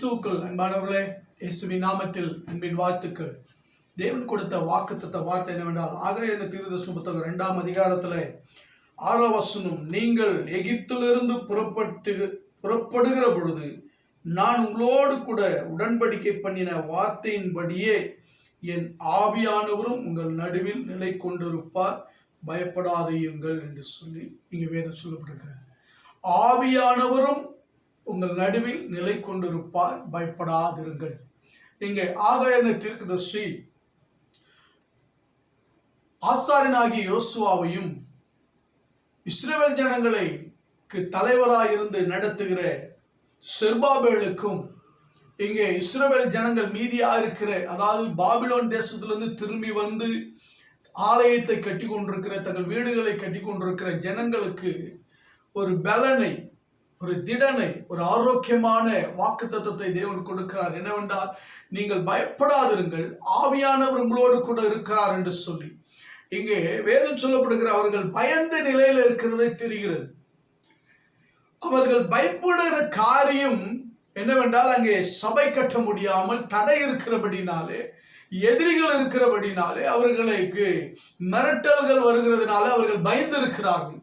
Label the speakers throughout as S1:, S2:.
S1: இயேசுக்கள் அன்பானவர்களே இயேசுவின் நாமத்தில் அன்பின் வாழ்த்துக்கள். தேவன் கொடுத்த வாக்குத்தத்த வார்த்தை என்னவென்றால் ஆக என்ன தீர்தசு புத்தகம் இரண்டாம் அதிகாரத்தில் ஆரவசனும் நீங்கள் எகிப்திலிருந்து புறப்பட்டு புறப்படுகிற பொழுது நான் உங்களோடு கூட உடன்படிக்கை பண்ணின வார்த்தையின்படியே என் ஆவியானவரும் உங்கள் நடுவில் நிலை கொண்டிருப்பார். பயப்படாதையுங்கள் என்று சொல்லி இங்கே வேதம் சொல்லப்பட்டிருக்கிறது. ஆவியானவரும் உங்கள் நடுவில் நிலை கொண்டிருப்பார். பயப்படாதிருங்கள். இங்கே ஆகாயன தீர்க்கதர்ஷி ஆசாரியனாகிய யோசுவாவையும் இஸ்ரேல் தலைவராக இருந்து நடத்துகிற செர்பாபேலுக்கும் இங்கே இஸ்ரேல் ஜனங்கள் மீதியாக இருக்கிற அதாவது பாபிலோன் தேசத்திலிருந்து திரும்பி வந்து ஆலயத்தை கட்டி கொண்டிருக்கிற தங்கள் வீடுகளை கட்டி கொண்டிருக்கிற ஜனங்களுக்கு ஒரு பலனை ஒரு திடனை ஒரு ஆரோக்கியமான வாக்கு தத்துவத்தை தேவன் கொடுக்கிறார். என்னவென்றால் நீங்கள் பயப்படாதிருங்கள் ஆவியானவர் உங்களோடு கூட இருக்கிறார் என்று சொல்லி. இங்கே வேதம் சொல்லப்படுகிற அவர்கள் பயந்த நிலையில இருக்கிறதை தெரிகிறது. அவர்கள் பயப்படுகிற காரியம் என்னவென்றால் அங்கே சபை கட்ட முடியாமல் தடை இருக்கிறபடினாலே எதிரிகள் இருக்கிறபடினாலே அவர்களுக்கு மிரட்டல்கள் வருகிறதுனால அவர்கள் பயந்து இருக்கிறார்கள்.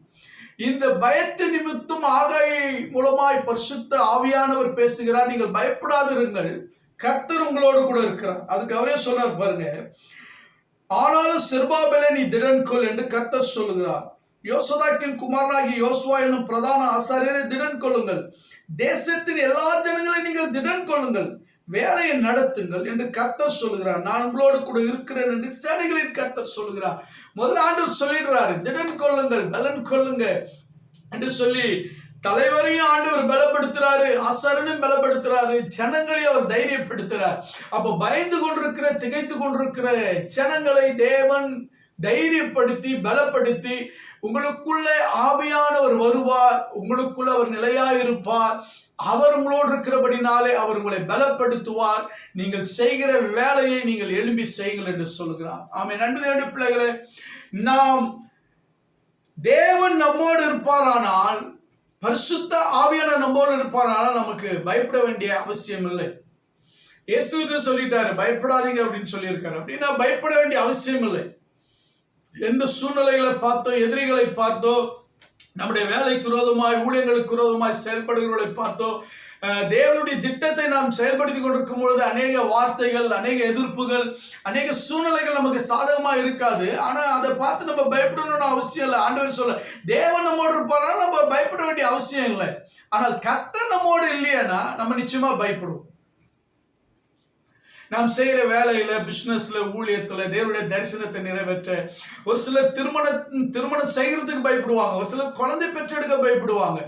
S1: இந்த பயத்து நிமித்தம் ஆகாய மூலமாய் பரிசுத்த ஆவியானவர் பேசுகிறார். நீங்கள் பயப்படாதிருங்கள். கர்த்தர் உங்களோடு கூட இருக்கிறார். அதுக்கு அவரே சொல்றார் பாருங்க ஆனாலும் செர்பாபெலே நீ திடன் கொள் என்று கர்த்தர் சொல்லுகிறார். யோசதாக்கின் குமாரனாகி யோசுவா என்னும் பிரதான ஆசாரியரை திடன் கொள்ளுங்கள் தேசத்தின் எல்லா ஜனங்களையும் நீங்கள் திடன் கொள்ளுங்கள் வேலையை நடத்துங்கள் என்று கர்த்தர் சொல்லுகிறார். நான் உங்களோடு கூட இருக்கிறேன் என்று சேனைகளின் கர்த்தர் சொல்லுகிறார். முதல் ஆண்டு சொல்லிடுறாரு திடன் கொள்ளுங்கள் பலன் கொள்ளுங்க என்று சொல்லி தலைவரையும் ஆண்டவர் பலப்படுத்துறாரு அசரனும் பலப்படுத்துறாரு ஜனங்களையும் அவர் தைரியப்படுத்துறார். அப்போ பயந்து கொண்டிருக்கிற திகைத்து கொண்டிருக்கிற ஜனங்களை தேவன் தைரியப்படுத்தி பலப்படுத்தி உங்களுக்குள்ளே ஆவியானவர் வருவார் உங்களுக்குள்ள அவர் நிலையாயிருப்பார். அவர் உங்களோடு இருக்கிறபடினாலே அவர் உங்களை பலப்படுத்துவார். நீங்கள் செய்கிற வேலையை நீங்கள் எழும்பி செய்யுங்கள் என்று சொல்கிறார் ஆமை நன்றி தேடி பிள்ளைகளே நாம் தேவன் நம்மோடு இருப்பாரானால் பரிசுத்த ஆவியான நம்மோடு இருப்பாரானால் நமக்கு பயப்பட வேண்டிய அவசியம் இல்லை. இயேசு சொல்லிட்டாரு பயப்படாதீங்க அப்படின்னு சொல்லியிருக்காரு. அப்படின்னா பயப்பட வேண்டிய அவசியம் இல்லை. எந்த சூழ்நிலைகளை பார்த்தோ எதிரிகளை பார்த்தோ நம்முடைய வேலைக்கு விரோதமாய் ஊழியங்களுக்கு விரோதமாய் செயல்படுகிறவர்களை பார்த்தோம் தேவனுடைய திட்டத்தை நாம் செயல்படுத்தி கொண்டிருக்கும் பொழுது அநேக வார்த்தைகள் அநேக எதிர்ப்புகள் அநேக சூழ்நிலைகள் நமக்கு சாதகமாக இருக்காது. ஆனால் அதை பார்த்து நம்ம பயப்படணும்னு அவசியம் இல்லை. ஆண்டவர் சொல்ல தேவன் நம்மோடு இருப்பாரா நம்ம பயப்பட வேண்டிய அவசியம் இல்லை. ஆனால் கத்த நம்மோடு இல்லையானா நம்ம நிச்சயமா பயப்படுவோம். நாம் செய்கிற வேலையில பிசினஸ்ல ஊழியத்துல தேவனுடைய தரிசனத்தை நிறைவேற்ற ஒரு சிலர் திருமண திருமணம் செய்யறதுக்கு பயப்படுவாங்க. ஒரு சிலர் குழந்தை பெற்றெடுக்க பயப்படுவாங்க.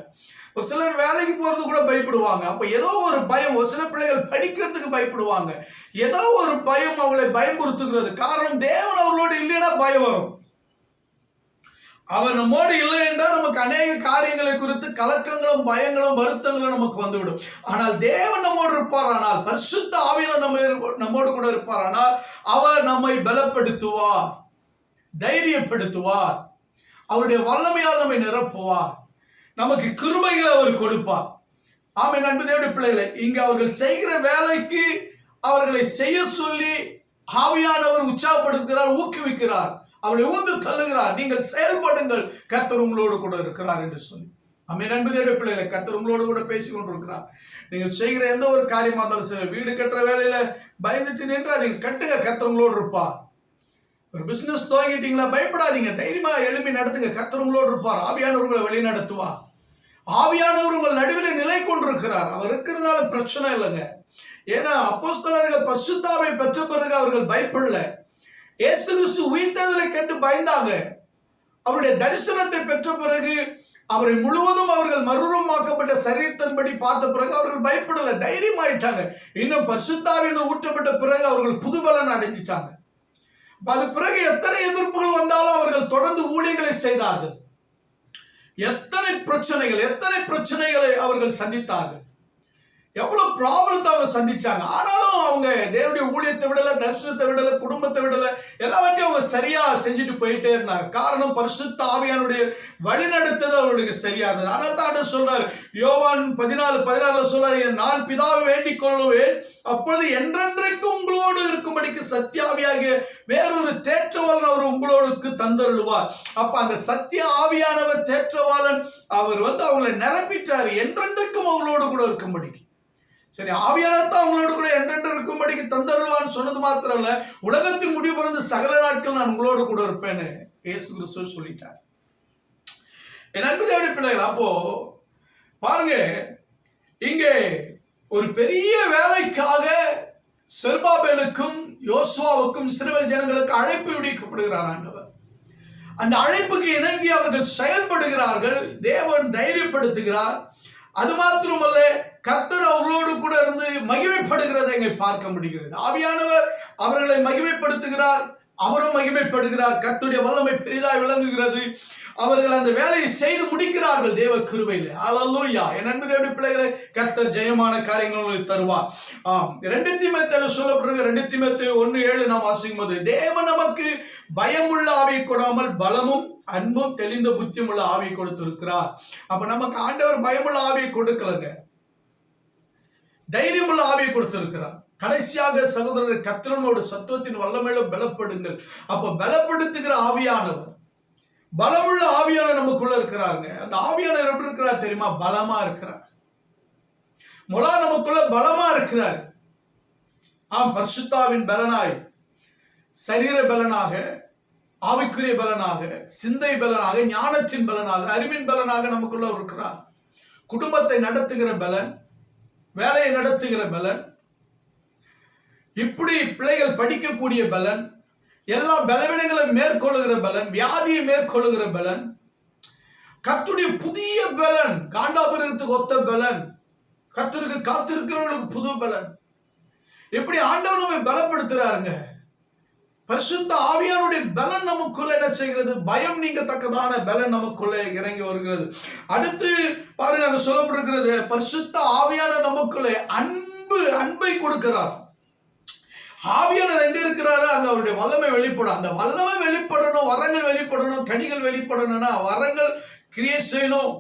S1: ஒரு சிலர் வேலைக்கு போறது கூட பயப்படுவாங்க. அப்ப ஏதோ ஒரு பயம் ஒரு சில பிள்ளைகள் படிக்கிறதுக்கு பயப்படுவாங்க. ஏதோ ஒரு பயம் அவளை பயமுறுத்துகிறது. காரணம் தேவன் அவர்களோடு இல்லைன்னா பயம் வரும். அவர் நம்மோடு இல்லை என்றால் நமக்கு அநேக காரியங்களை குறித்து கலக்கங்களும் பயங்களும் வருத்தங்களும் நமக்கு வந்துவிடும். ஆனால் தேவன் நம்மோடு இருப்பார் ஆனால் பரிசுத்த ஆவியில நம்ம நம்மோடு கூட இருப்பார் ஆனால் அவர் நம்மை பலப்படுத்துவார் தைரியப்படுத்துவார் அவருடைய வல்லமையால் நம்மை நிரப்புவார் நமக்கு கிருபைகளை அவர் கொடுப்பார். ஆமை நண்பு தேவடைய பிள்ளைகளை இங்கு அவர்கள் செய்கிற வேலைக்கு அவர்களை செய்ய சொல்லி ஆவியானவர் உற்சாகப்படுத்துகிறார் ஊக்குவிக்கிறார். அவளை ஊந்து தள்ளுகிறார். நீங்கள் செயல்படுங்கள். கத்தர் உங்களோடு கூட இருக்கிறார் என்று சொல்லி. அம்மை நண்பதேட பிள்ளைகளை கத்தர் உங்களோடு கூட பேசி கொண்டிருக்கிறார். நீங்கள் செய்கிற எந்த ஒரு காரியமா இருந்தாலும் சரி வீடு கட்டுற வேலையில பயந்துச்சு நின்று அதை கட்டுங்க. கத்தர் உங்களோடு இருப்பார். ஒரு பிசினஸ் துவங்கிட்டீங்களா பயப்படாதீங்க. தைரியமா எழுப்பி நடத்துங்க. கத்தர் உங்களோடு இருப்பார். ஆவியானவர் உங்களை வழி நடத்துவார். ஆவியானவர் உங்கள் நடுவில் நிலை கொண்டிருக்கிறார். அவர் இருக்கிறதுனால பிரச்சனை இல்லைங்க. ஏன்னா அப்போஸ்தலர்கள் பரிசுத்தாவை பெற்ற பிறகு அவர்கள் பயப்படல. இயேசு கிறிஸ்து உயிர்த்ததலை கண்டு பயந்தாங்க அவருடைய தரிசனத்தை பெற்ற பிறகு அவரை முழுவதும் அவர்கள் மறுரமாக்கப்பட்ட சரீரத்தின்படி பார்த்த பிறகு அவர்கள் பயப்படல தைரியமாயிட்டாங்க. இன்னும் பரிசுத்தாவின் ஊற்றப்பட்ட பிறகு அவர்கள் புதுபலன் அடைஞ்சிட்டாங்க. அது பிறகு எத்தனை எதிர்ப்புகள் வந்தாலும் அவர்கள் தொடர்ந்து ஊழியர்களை செய்தார்கள். எத்தனை பிரச்சனைகள் எத்தனை பிரச்சனைகளை அவர்கள் சந்தித்தார்கள். எவ்வளவு ப்ராப்ளத்தை அவங்க சந்திச்சாங்க. ஆனாலும் அவங்க தேவனுடைய ஊழியத்தை விடல தரிசனத்தை விடல குடும்பத்தை விடல எல்லாவற்றையும் அவங்க சரியா செஞ்சுட்டு போயிட்டே இருந்தாங்க. காரணம் பரிசுத்த ஆவியானுடைய வழிநடத்துதல் அவர்களுக்கு சரியா இருந்தது அதனால தான் சொல்றாரு யோவான் பதினாலு பதினாறுல சொல்றாரு நான் பிதாவை வேண்டிக் கொள்வேன் அப்பொழுது என்றென்றைக்கும் உங்களோடு இருக்கும்படிக்கு சத்தியாவியாகிய வேறொரு தேற்றவாளன் அவர் உங்களோடுக்கு தந்தருள்வார். அப்ப அந்த சத்திய ஆவியானவர் தேற்றவாளன் அவர் வந்து அவங்களை நிரப்பிட்டாரு. என்றென்றைக்கும் அவங்களோடு கூட இருக்கும்படிக்கு. சரி ஆவியானத்தான் உங்களோட கூட என்னென்று இருக்கும்படிக்கு தந்தருவான்னு சொன்னது மாத்திரம் இல்ல உலகத்தின் முடிவு பிறந்து சகல நாட்கள் நான் உங்களோடு கூட இருப்பேன்னு இயேசு கிறிஸ்து சொல்லிட்டார். என் அன்பு தேவடி பிள்ளைகள் அப்போ பாருங்க இங்கே ஒரு பெரிய வேலைக்காக செர்பாபேலுக்கும் யோசுவாவுக்கும் சிறுவல் ஜனங்களுக்கு அழைப்பு விடுக்கப்படுகிறார் ஆண்டவர். அந்த அழைப்புக்கு இணங்கி அவர்கள் செயல்படுகிறார்கள் தேவன் தைரியப்படுத்துகிறார். அது மாத்திரமல்ல கர்த்தர் அவர்களோடு கூட இருந்து மகிமைப்படுகிறதை இங்கே பார்க்க முடிகிறது. ஆவியானவர் அவர்களை மகிமைப்படுத்துகிறார் அவரும் மகிமைப்படுகிறார். கர்த்துடைய வல்லமை பெரிதாய் விளங்குகிறது. அவர்கள் அந்த வேலையை செய்து முடிக்கிறார்கள் தேவ கிருபையில. அலல்லூயா என் அன்பு தேவடி பிள்ளைகளை கர்த்தர் ஜெயமான காரியங்களை தருவார். ஆம் ரெண்டு தீமத்தில் சொல்லப்படுற ரெண்டு தீமத்து ஒன்று ஏழு நாம் வாசிக்கும் போது தேவன் நமக்கு பயமுள்ள ஆவியை கொடாமல் பலமும் அன்பும் தெளிந்த புத்தியும் உள்ள ஆவியை கொடுத்திருக்கிறார். அப்ப நமக்கு ஆண்டவர் பயமுள்ள ஆவியை கொடுக்கலங்க. தைரியமுள்ள ஆவியை கொடுத்திருக்கிறார். கடைசியாக சகோதரர் கத்திரனோட சத்துவத்தின் வல்லமையில பலப்படுங்கள். அப்ப பலப்படுத்துகிற ஆவியானவர் பலமுள்ள ஆவியான நமக்குள்ள இருக்கிறாருங்க. அந்த ஆவியானவர் எப்படி இருக்கிறார் தெரியுமா? பலமா இருக்கிறார். முலா நமக்குள்ள பலமா இருக்கிறார். ஆம் பர்சுத்தாவின் பலனாய் சரீர பலனாக ஆவிக்குரிய பலனாக சிந்தை பலனாக ஞானத்தின் பலனாக அறிவின் பலனாக நமக்குள்ள இருக்கிறார். குடும்பத்தை நடத்துகிற பலன் வேலையை நடத்துகிற பலன் இப்படி பிள்ளைகள் படிக்கக்கூடிய பலன் எல்லா பலவீனங்களும் மேற்கொள்ளுகிற பலன் வியாதியை மேற்கொள்ளுகிற பலன் கத்துடைய புதிய பலன் காண்டாபுரத்துக்கு ஒத்த பலன் கர்த்தருக்கு காத்திருக்கிறவர்களுக்கு புது பலன். எப்படி ஆண்டவர் நம்மை பலப்படுத்துறாருங்க? பரிசுத்த ஆவியானுடைய பலன் நமக்குள்ள என்ன செய்கிறது? பயம் நீங்கத்தக்கதான பலன் நமக்குள்ள இறங்கி வருகிறது. அடுத்து பாருங்க அங்க சொல்லப்பட்டிருக்கிறது பரிசுத்த ஆவியான நமக்குள்ளே அன்பு அன்பை கொடுக்கிறார். ஆவியானர் எங்க இருக்கிறாரோ? அங்க அவருடைய வல்லமை வெளிப்படும். அந்த வல்லமை வெளிப்படணும் வரங்கள் வெளிப்படணும் கனிகள் வெளிப்படணும்னா வரங்கள் கிரியேட் செய்யணும்.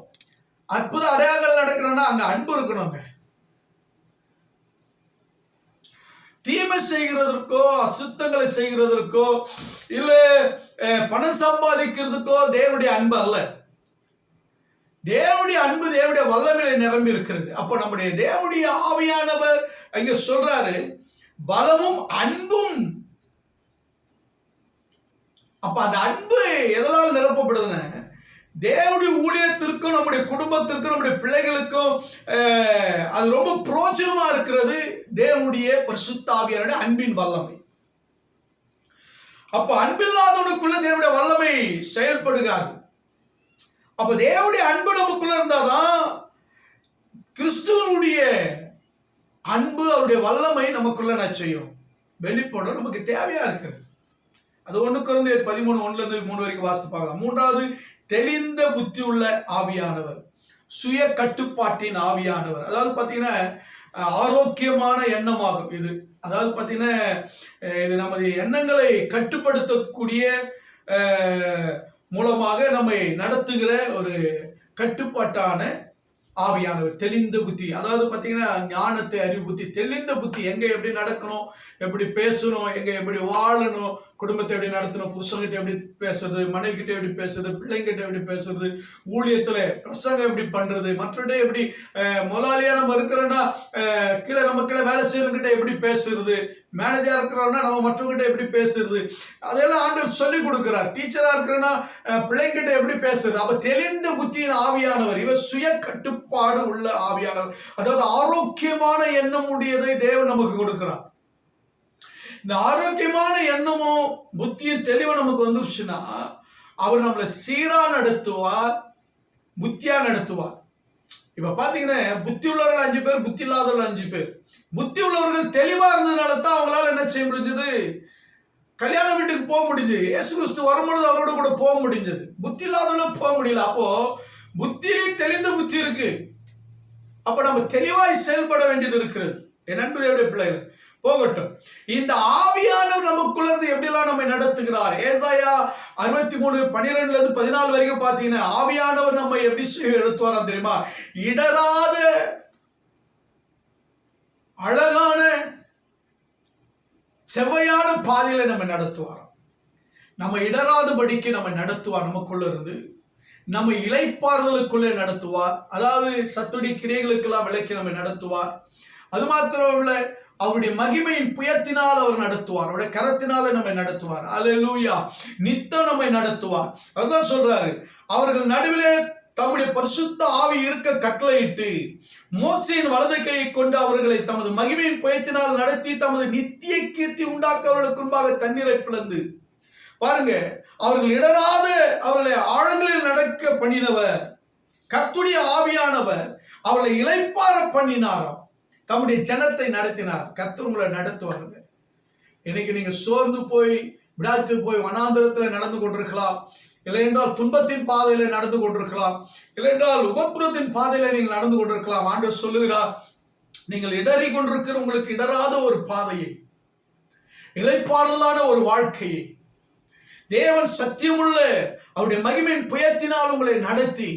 S1: அற்புத அடையாளங்கள் நடக்கணும்னா அங்க அன்பு இருக்கணுங்க. தீமை செய்கிறதற்கோ அசுத்தங்களை செய்கிறதற்கோ இல்ல பணம் சம்பாதிக்கிறதுக்கோ தேவனுடைய அன்பு அல்ல. தேவனுடைய அன்பு தேவனுடைய வல்லமையில நிரம்பி இருக்கிறது. அப்போ நம்முடைய தேவனுடைய ஆவியானவர் இங்க சொல்றாரு பலமும் அன்பும் அப்ப அந்த அன்பு எதனால் நிரப்பப்படுதுன்னு? தேவனுடைய ஊழியத்திற்கும் நம்முடைய குடும்பத்திற்கும் நம்முடைய பிள்ளைகளுக்கும் அஹ், அது ரொம்ப பிரோஜனமா இருக்கிறது தேவனுடைய பரிசுத்தாவியனுடைய அன்பின் வல்லமை. அப்ப அன்பில்லாதவனுக்குள்ள தேவனுடைய வல்லமை செயல்படுகாது. அப்ப தேவனுடைய அன்பு நமக்குள்ள இருந்தாதான் கிறிஸ்துவனுடைய அன்பு அவருடைய வல்லமை நமக்குள்ள நான் செய்யும்? வெளிப்படும் நமக்கு தேவையா இருக்கிறது. அது ஒண்ணுக்கு இருந்து பதிமூணு ஒண்ணுல இருந்து மூணு வரைக்கும் வாசித்து பார்க்கலாம். மூன்றாவது தெளிந்த புத்தி உள்ள ஆவியானவர் சுய கட்டுப்பாட்டின் ஆவியானவர். அதாவது பார்த்தீங்கன்னா ஆரோக்கியமான எண்ணமாகும் இது. அதாவது பார்த்தீங்கன்னா இது நமது எண்ணங்களை கட்டுப்படுத்தக்கூடிய மூலமாக நம்மை நடத்துகிற ஒரு கட்டுப்பாட்டான ஆவியானவர் தெளிந்த புத்தி. அதாவது பார்த்தீங்கன்னா ஞானத்தை அறிவு புத்தி. தெளிந்த புத்தி எங்கே எப்படி நடக்கணும் எப்படி பேசணும் எங்கே எப்படி வாழணும் குடும்பத்தை எப்படி நடத்தணும் புருஷங்கிட்ட எப்படி பேசுறது மனைவி கிட்ட எப்படி பேசுறது பிள்ளைங்கிட்ட எப்படி பேசுறது ஊழியத்துல பிரசங்கம் எப்படி பண்றது மற்றவங்க எப்படி முதலாளியா நம்ம இருக்கிறோன்னா கீழே நம்ம கீழே வேலை செய்யறவங்கிட்ட எப்படி பேசுறது மேனேஜரா இருக்கிறோம்னா நம்ம மற்றவங்கிட்ட எப்படி பேசுறது அதெல்லாம் ஆண்டவர் சொல்லி கொடுக்கிறார். டீச்சரா இருக்கிறனா பிள்ளைங்கிட்ட எப்படி பேசுறது? அப்ப தெளிந்த புத்தியின் ஆவியானவர் இவர் சுய கட்டுப்பாடு உள்ள ஆவியானவர். அதாவது ஆரோக்கியமான எண்ணம் உடையதை தேவன் நமக்கு கொடுக்கிறார். இந்த ஆரோக்கியமான எண்ணமும் புத்தியும் தெளிவும் நமக்கு வந்துருச்சுன்னா அவர் நம்மளை சீரா நடத்துவார் புத்தியா நடத்துவார். இப்ப பாத்தீங்கன்னா புத்தி உள்ளவர்கள் அஞ்சு பேர் புத்தி இல்லாதவர்கள் அஞ்சு பேர். புத்தி உள்ளவர்கள் தெளிவா இருந்ததுனால தான் அவங்களால என்ன செய்ய முடிஞ்சது? கல்யாண வீட்டுக்கு போக முடிஞ்சது. இயேசு கிறிஸ்து வரும்பொழுது அவரோட கூட போக முடிஞ்சது. புத்தி இல்லாதவங்களும் போக முடியல. அப்போ புத்தியிலே தெளிந்த புத்தி இருக்கு. அப்ப நம்ம தெளிவாய் செயல்பட வேண்டியது இருக்கிறது. என் அன்புடைய பிள்ளைகள் போகட்டும். இந்த ஆவியானவர் நமக்குள்ள இருந்து எப்படிலாம் நம்மை நடத்துகிறார்? ஏசாயா அறுபத்தி மூணு பன்னிரெண்டுல இருந்து பதினாலு வரைக்கும் பாத்தீங்கன்னா ஆவியானவர் நம்ம எப்படி செய்ய எடுத்துவாராம் தெரியுமா? இடராத அழகான செவ்வையான பாதையில நம்ம நடத்துவாராம். நம்ம இடராதபடிக்கு நம்ம நடத்துவார் நமக்குள்ள இருந்து நம்ம இலைப்பாறுதலுக்குள்ளே நடத்துவார். அதாவது சத்துடி கிரைகளுக்கெல்லாம் விளக்கி நம்ம நடத்துவார். அது மாத்திரம் இல்லை அவருடைய மகிமையின் புயத்தினால் அவர் நடத்துவார். அவருடைய கரத்தினால நம்மை நடத்துவார். அல்லேலூயா நித்தம் நம்மை நடத்துவார். அதுதான் சொல்றாரு. அவர்கள் நடுவிலே தம்முடைய பரிசுத்த ஆவி இருக்க கட்டளையிட்டு மோசையின் வலது கையை கொண்டு அவர்களை தமது மகிமையின் புயத்தினால் நடத்தி தமது நித்திய கீர்த்தி உண்டாக்க அவர்களுக்கு முன்பாக தண்ணீரை பிளந்து பாருங்க அவர்கள் இடராத அவர்களை ஆழங்களில் நடக்க பண்ணினவர் கத்துடைய ஆவியானவர் அவளை இளைப்பாற பண்ணினாராம். தம்முடைய ஜனத்தை நடத்தினார். கர்த்தர் உங்களை நடத்துவாங்க இன்னைக்கு நீங்க சோர்ந்து போய் விடாத்து போய் வனாந்தரத்தில் நடந்து கொண்டிருக்கலாம். இல்லை என்றால் துன்பத்தின் பாதையில நடந்து கொண்டிருக்கலாம். இல்லை என்றால் உபப்புறத்தின் பாதையில நீங்கள் நடந்து கொண்டிருக்கலாம். ஆண்டு சொல்லுகிறார் நீங்கள் இடறி கொண்டிருக்கிற உங்களுக்கு இடராத ஒரு பாதையை இளைப்பாறுதலான ஒரு வாழ்க்கையை தேவன் சத்தியமுள்ள அவருடைய மகிமையின் புயத்தினால் உங்களை நடத்தி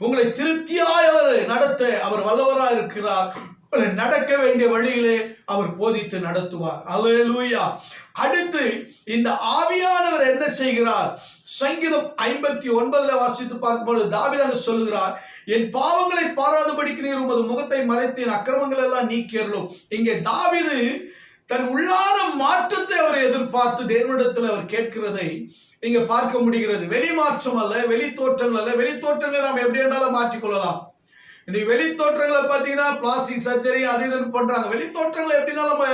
S1: உங்களை திருப்தியாய் அவர் நடத்த அவர் வல்லவராக இருக்கிறார் நடக்க வேண்டிய வழியிலே அவர் போதித்து நடத்துவார். அல்லேலூயா அடுத்து இந்த ஆவியானவர் என்ன செய்கிறார்? சங்கீதம் ஐம்பத்தி ஒன்பதுல வாசித்து பார்க்கும்போது தாவிதாக சொல்லுகிறார் என் பாவங்களை பாராதபடிக்கு நீர் உமது முகத்தை மறைத்து என் அக்கிரமங்கள் எல்லாம் நீக்கியறலும் இங்கே தாவிது தன் உள்ளான மாற்றத்தை அவர் எதிர்பார்த்து தேவனிடத்தில் அவர் கேட்கிறதை இங்க பார்க்க முடிகிறது. வெளி மாற்றம் அல்ல வெளி தோற்றங்கள் அல்ல. வெளி தோற்றங்களை நாம் எப்படி என்றாலும் மாற்றிக்கொள்ளலாம். இன்னைக்கு வெளித்தோற்றங்களை பார்த்தீங்கன்னா பிளாஸ்டிக் சர்ஜரி அது இதுன்னு பண்றாங்க. வெளித்தோற்றங்களை எப்படின்னா நம்ம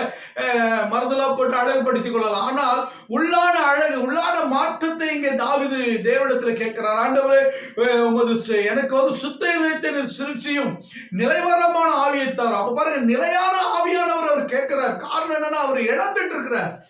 S1: மருந்தெல்லாம் போட்டு அழகுபடுத்திக் கொள்ளலாம். ஆனால் உள்ளான அழகு உள்ளான மாற்றத்தை இங்கே தாவிது தேவனத்தில் கேட்கிறார். ஆண்டவரே உமது சு- எனக்கு வந்து சுத்த இதயத்தை சிறுச்சியும் நிலைவரமான ஆவியை தரும் அப்ப பாருங்க நிலையான ஆவியானவர் அவர் கேட்கிறார். காரணம் என்னன்னா அவர் இழந்துட்டு இருக்கிறார்.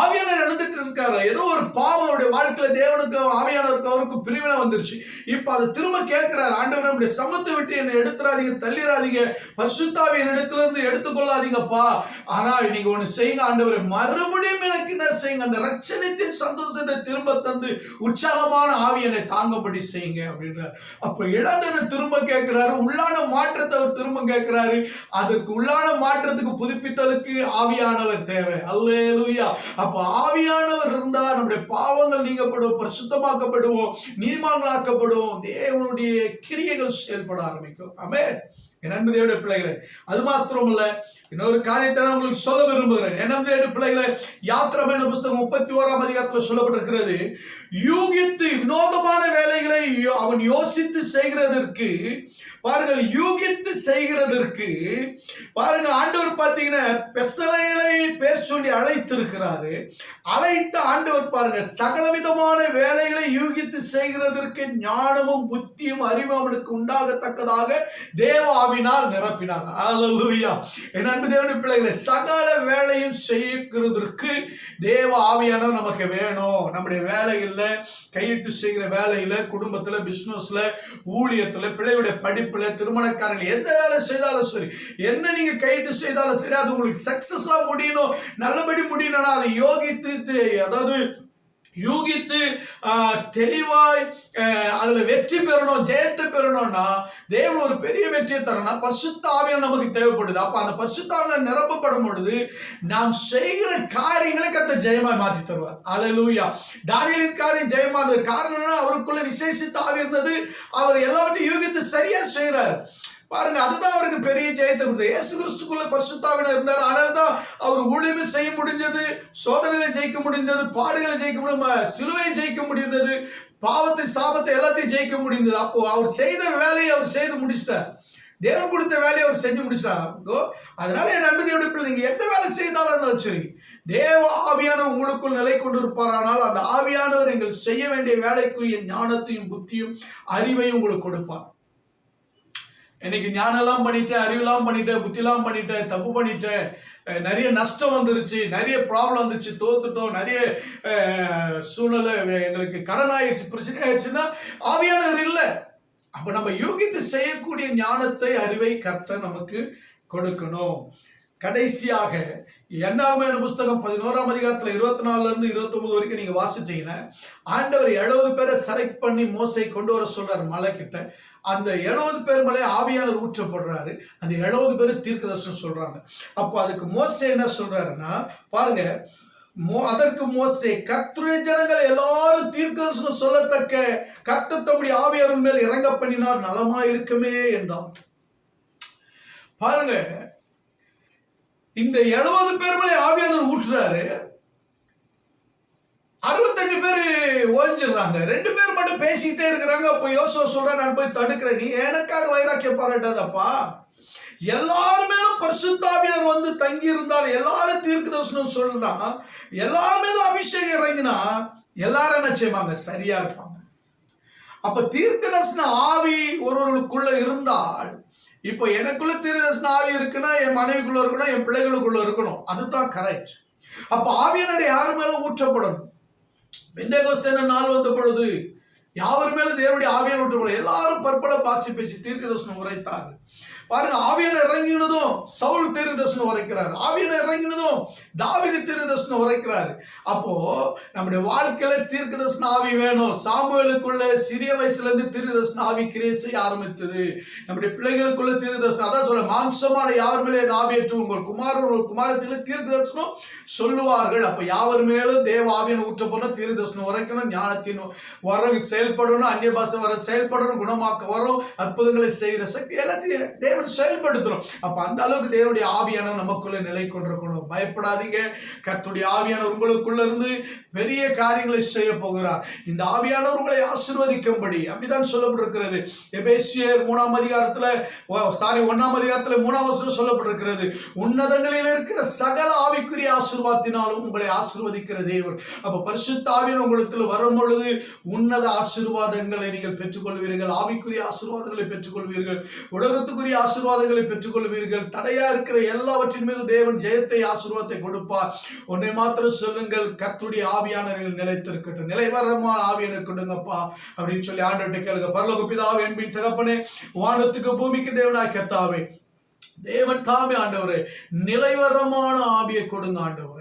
S1: ஆவியானவர் இழந்துட்டு இருக்காரு. ஏதோ ஒரு பாவம் அவருடைய வாழ்க்கையில தேவனுக்கு ஆவியானவருக்கு அவருக்கும் பிரிவினை வந்துருச்சு. இப்ப அதை திரும்ப கேட்கிறார். ஆண்டவர் நம்முடைய சமத்தை விட்டு என்னை எடுத்துறாதீங்க தள்ளிடாதீங்க பரிசுத்தாவி என் இடத்துல இருந்து எடுத்துக்கொள்ளாதீங்கப்பா. ஆனா நீங்க ஒண்ணு செய்யுங்க ஆண்டவர். மறுபடியும் எனக்கு என்ன செய்யுங்க அந்த ரட்சணத்தின் சந்தோஷத்தை திரும்ப தந்து உற்சாகமான ஆவி என்னை தாங்கபடி செய்யுங்க அப்படின்றார். அப்ப இழந்ததை திரும்ப கேட்கிறாரு. உள்ளான மாற்றத்தை அவர் திரும்ப கேட்கிறாரு. அதற்கு உள்ளான மாற்றத்துக்கு புதுப்பித்தலுக்கு ஆவியானவர் தேவை. அல்லேலூயா. அப்ப ஆவியானவர் இருந்தா நம்முடைய பாவங்கள் நீங்கப்படுவோம் பரிசுத்தமாக்கப்படுவோம் நீர்மாங்களாக்கப்படுவோம் தேவனுடைய கிரியைகள் செயல்பட ஆரம்பிக்கும். ஆமென் என் அன்பு பிள்ளைகளே அது மாத்திரமல்ல இன்னொரு காரியத்தை நான் உங்களுக்கு சொல்ல விரும்புகிறேன். என் அன்பு தேவனுடைய பிள்ளைகளே யாத்திரமான புஸ்தகம் முப்பத்தி ஓராம் அதிகாரத்தில் சொல்லப்பட்டிருக்கிறது யூகித்து வினோதமான வேலைகளை யோ- அவன் யோசித்து செய்கிறதற்கு பாருங்கள் யூகித்து செய்கிறதற்கு பாருங்க ஆண்டவர் பார்த்தீங்கன்னா பெசலையலை பேர் சொல்லி அழைத்திருக்கிறாரு. அழைத்த ஆண்டவர் பாருங்க சகலவிதமான வேலைகளை யூகித்து செய்கிறதற்கு ஞானமும் புத்தியும் அறிவும் அவனுக்கு உண்டாகத்தக்கதாக தேவ ஆவினால் நிரப்பினார். அல்லேலூயா என் அன்பு தேவனுடைய பிள்ளைகளை சகல வேலையும் செய்கிறதற்கு தேவ ஆவியானவர் நமக்கு வேணும். நம்முடைய வேலைகளில் கையிட்டு செய்கிற வேலையில் குடும்பத்தில் பிஸ்னஸில் ஊழியத்தில் பிள்ளையுடைய படிப்புல திருமணக்காரங்கள் எந்த வேலை செய்தாலும் சரி என்ன நீங்க கையிட்டு செய்தாலும் சரி அது உங்களுக்கு சக்சஸா முடியணும். நல்லபடி முடியணும்னா அதை யோகித்து அதாவது யூகித்து தெளிவாய் அதில் அதுல வெற்றி பெறணும் ஜெயத்தை பெறணும்னா தேவன் ஒரு பெரிய வெற்றியை தரணும் பரிசுத்தாவியம் நமக்கு தேவைப்படுது. அப்ப அந்த பரிசுத்தாவியம் நிரப்பப்படும் பொழுது நாம் செய்கிற காரியங்களை கத்த ஜெயமாய் மாற்றி தருவார். அலலூயா தானியலின் காரியம் ஜெயமா இருந்தது காரணம் என்னன்னா அவருக்குள்ள விசேஷித்த ஆவி இருந்தது. அவர் எல்லாவற்றையும் யூகித்து சரியா செய்யறார் பாருங்க அதுதான் அவருக்கு பெரிய ஜெயத்தை கொடுத்தது. ஏசு கிறிஸ்துக்குள்ள பரிசுத்தாவின இருந்தார். ஆனால் தான் அவர் ஊழியமே செய்ய முடிஞ்சது சோதனைகளை ஜெயிக்க முடிந்தது பாடுகளை ஜெயிக்க முடியும் சிலுவையை ஜெயிக்க முடிந்தது பாவத்தை சாபத்தை எல்லாத்தையும் ஜெயிக்க முடிந்தது. அப்போ அவர் செய்த வேலையை அவர் செய்து முடிச்சிட்டார். தேவன் கொடுத்த வேலையை அவர் செஞ்சு முடிச்சாங்கோ அதனால என் நம்பி தேவடி பிள்ளை நீங்க எந்த வேலை செய்தாலும் சரி தேவ ஆவியான உங்களுக்குள் நிலை கொண்டிருப்பாரானால் அந்த ஆவியானவர் எங்கள் செய்ய வேண்டிய வேலைக்குரிய ஞானத்தையும் புத்தியும் அறிவையும் உங்களுக்கு கொடுப்பார். இன்னைக்கு ஞானம்லாம் பண்ணிட்டேன் அறிவுலாம் பண்ணிட்டேன் புத்திலாம் பண்ணிட்டேன் தப்பு பண்ணிட்டேன். நிறைய நஷ்டம் வந்துருச்சு நிறைய ப்ராப்ளம் வந்துச்சு தோத்துட்டோம் நிறைய சூழ்நிலை எங்களுக்கு கடன் ஆயிடுச்சு பிரச்சனை ஆயிடுச்சுன்னா ஆவியானவர் இல்லை. அப்ப நம்ம யூகித்து செய்யக்கூடிய ஞானத்தை அறிவை கர்த்தர் நமக்கு கொடுக்கணும். கடைசியாக எண்ணாமையான புஸ்தகம் பதினோராம் அதிகாரத்தில் இருபத்தி நாலுல இருந்து இருபத்தி ஒன்பது வரைக்கும் நீங்க வாசிச்சீங்கன்னா ஆண்டவர் எழுபது பேரை செலக்ட் பண்ணி மோசை கொண்டு வர சொல்றார் மலை கிட்ட அந்த எழுபது பேர் மேலே ஆவியானவர் ஊற்றப்படுறாரு. அந்த எழுபது பேர் தீர்க்கதர்சனம் சொல்றாங்க. அப்போ அதுக்கு மோசை என்ன சொல்றாருன்னா பாருங்க மோ அதற்கு மோசே கர்த்துடைய ஜனங்கள் எல்லாரும் தீர்க்கதர்சனம் சொல்லத்தக்க கர்த்தர் தம்முடைய ஆவியாரின் மேல் இறங்க பண்ணினார் நலமா இருக்குமே என்றார் பாருங்க இந்த எழுபது பேர் மேலே ஆவியானவர் ஊற்றுறாரு. அறுபத்தெட்டு பேர் ஓஞ்சிடுறாங்க ரெண்டு பேர் மட்டும் பேசிக்கிட்டே இருக்கிறாங்க. அப்போ யோசுவா சொல்ற நான் போய் தடுக்கிறேன். நீ எனக்காக வைராக்கியம் பாராட்டாதப்பா. எல்லாருமே பரிசுத்தாவியர் வந்து தங்கி இருந்தால் எல்லாரும் தீர்க்க தரிசனம் சொல்றான் எல்லாருமே அபிஷேகம் இறங்கினா எல்லாரும் என்ன செய்வாங்க? சரியா இருப்பாங்க. அப்ப தீர்க்க தரிசன ஆவி ஒருவர்களுக்குள்ள இருந்தால் இப்போ எனக்குள்ள தீர்க்க ஆவி இருக்குன்னா என் மனைவிக்குள்ள இருக்கணும் என் பிள்ளைகளுக்குள்ள இருக்கணும். அதுதான் கரெக்ட் அப்ப ஆவியினர் யார் மேல ஊற்றப்படணும் பெந்தேகோஸ்தேன நாள் வந்த பொழுது யாவர் மேல தேவனுடைய ஆவியன் ஊற்றப்படும்? எல்லாரும் பற்பல பாசி பேசி தீர்க்கதர்சனம் உரைத்தார்கள். பாருங்க ஆவியான இறங்கினதும் சவுல் தீர்க்க உரைக்கிறார். ஆவியான இறங்கினதும் தாவிதி தீர்க்க உரைக்கிறார். அப்போ நம்முடைய வாழ்க்கையில தீர்க்கதர்சன ஆவி வேணும். சாமுவேலுக்குள்ள சிறிய வயசுல இருந்து தீர்க்க ஆவி கிரியை செய்ய ஆரம்பித்தது. நம்முடைய பிள்ளைகளுக்குள்ள தீர்க்க அதான் சொல்ல மாம்சமான யார் மேலே ஆவியற்று உங்கள் குமாரன் ஒரு குமாரத்தில் தீர்க்கதர்சனம் சொல்லுவார்கள். அப்ப யாவர் மேலும் தேவ ஆவியன் ஊற்ற போன தீர்க்க உரைக்கணும் ஞானத்தின் வரம் செயல்படணும் அந்நிய பாசம் வர செயல்படணும் குணமாக்க வரும் அற்புதங்களை செய்கிற சக்தி எல்லாத்தையும் தேவன் செயல்படுத்தணும். அப்ப அந்த அளவுக்கு தேவனுடைய ஆவியான நமக்குள்ள நிலை கொண்டிருக்கணும். பயப்படாதீங்க. கத்துடைய ஆவியானவர் உங்களுக்குள்ள இருந்து பெரிய காரியங்களை செய்ய போகிறார். இந்த ஆவியானவர் உங்களை ஆசிர்வதிக்கும்படி. அப்படிதான் சொல்லப்பட்டிருக்கிறது. எபேசியர் மூணாம் அதிகாரத்துல சாரி ஒன்னாம் அதிகாரத்துல மூணாம் வசனம் சொல்லப்பட்டிருக்கிறது. உன்னதங்களில் இருக்கிற சகல ஆவிக்குரிய ஆசிர்வாதத்தினாலும் உங்களை ஆசிர்வதிக்கிற தேவன். அப்ப பரிசுத்த ஆவியன் உங்களுக்கு வரும் பொழுது உன்னத ஆசீர்வாதங்களை நீங்கள் பெற்றுக்கொள்வீர்கள். ஆவிக்குரிய ஆசீர்வாதங்களை பெற்றுக்கொள்வீர்கள். உலகத்துக்குரிய ஆசீர்வாதங்களை பெற்றுக்கொள்வீர்கள். தடையா இருக்கிற எல்லாவற்றின் மீது தேவன் ஜெயத்தை ஆசீர்வாதத்தை கொடுப்பார். ஒன்றை மாத்திரம் சொல்லுங்கள் கத்துடைய ஆவியானவர்கள் நிலைத்திருக்கட்டும். நிலைவரமான ஆவியனை கொடுங்கப்பா அப்படின்னு சொல்லி ஆண்டு கேளுங்க. பரலோக பிதாவே என்பின் தகப்பனே வானத்துக்கு பூமிக்கு தேவனாய் கத்தாவே தேவன் தாமே ஆண்டவரே நிலைவரமான ஆவியை கொடுங்க ஆண்டவர்.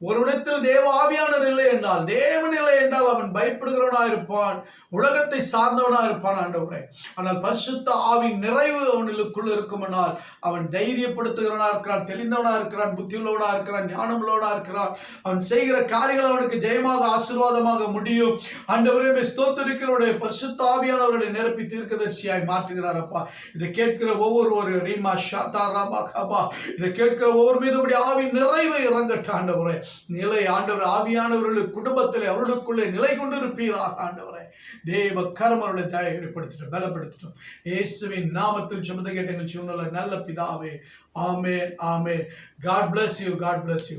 S1: ஒரு இடத்தில் தேவ ஆவியானர் இல்லை என்றால் தேவன் இல்லை என்றால் அவன் பயப்படுகிறவனா இருப்பான் உலகத்தை சார்ந்தவனா இருப்பான் ஆண்டவரே. ஆனால் பரிசுத்த ஆவி நிறைவு அவனுக்குள் இருக்குமானால் அவன் தைரியப்படுத்துகிறவனா இருக்கிறான் தெளிந்தவனா இருக்கிறான் புத்தியுள்ளவனா இருக்கிறான் ஞானமுள்ளவனா இருக்கிறான். அவன் செய்கிற காரியங்கள் அவனுக்கு ஜெயமாக ஆசீர்வாதமாக முடியும். ஆண்டவரே ஸ்தோத்தரிக்கிறவருடைய பரிசுத்த ஆவியானவர்களை நிரப்பி தீர்க்கதரிசியாய் மாற்றுகிறார் அப்பா. இதை கேட்கிற ஒவ்வொரு ஒரு ரீமா ஷாத்தா ராபா கபா. இதை கேட்கிற ஒவ்வொரு மீதும் ஆவி நிறைவு இறங்கட்ட ஆண்டவரே. நிலை ஆண்டவர் ஆவியானவர்களுடைய குடும்பத்தில் அவர்களுக்குள்ளே நிலை கொண்டிருப்பீராக ஆண்டவரே. தேவ கர்மருடைய தயை வெளிப்படுத்திட்டோம் பலப்படுத்திட்டோம். இயேசுவின் நாமத்தில் சுமந்த கேட்ட எங்கள் நல்ல பிதாவே ஆமே ஆமே God bless you God bless you